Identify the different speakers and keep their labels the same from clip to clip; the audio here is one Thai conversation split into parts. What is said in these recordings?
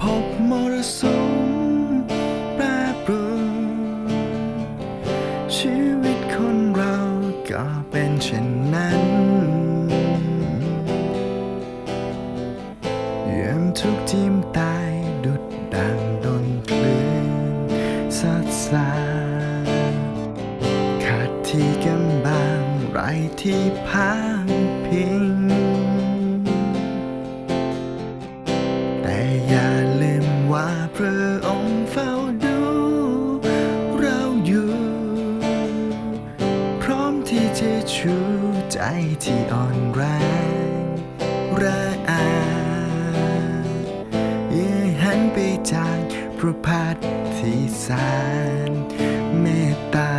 Speaker 1: พบมรสุมแปรปรวนชีวิตคนเราก็เป็นเช่นนั้นเยี่ยมทุกทีมตายดุดดังดนคลื่นสัดสาขาดที่กำบางไรที่พังพิง ที่อ่อนแรงระอาอย่าหันไปจางพระพัดที่สานเมตตา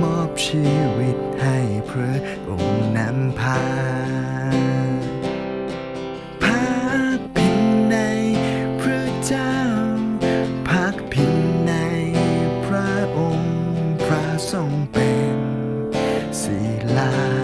Speaker 1: มอบชีวิตให้พระองค์นำพา volar.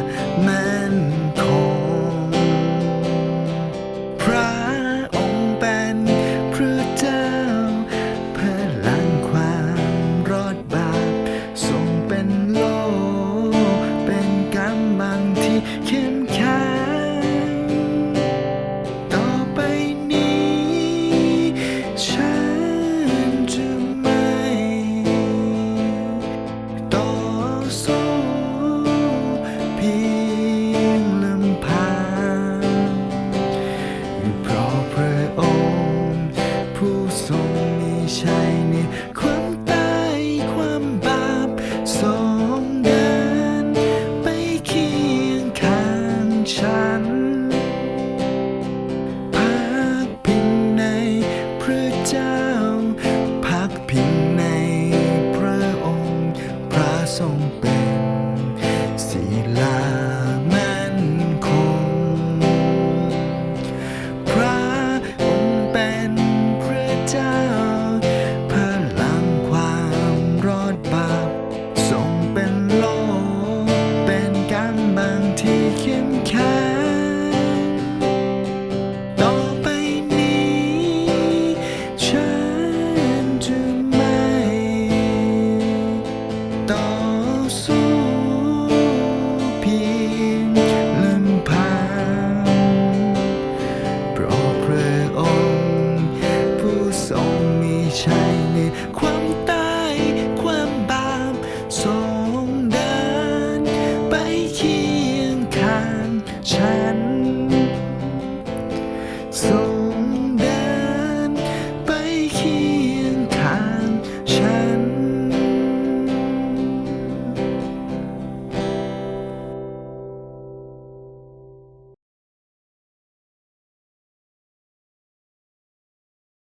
Speaker 1: ฉันพาดพิงในพระเจ้า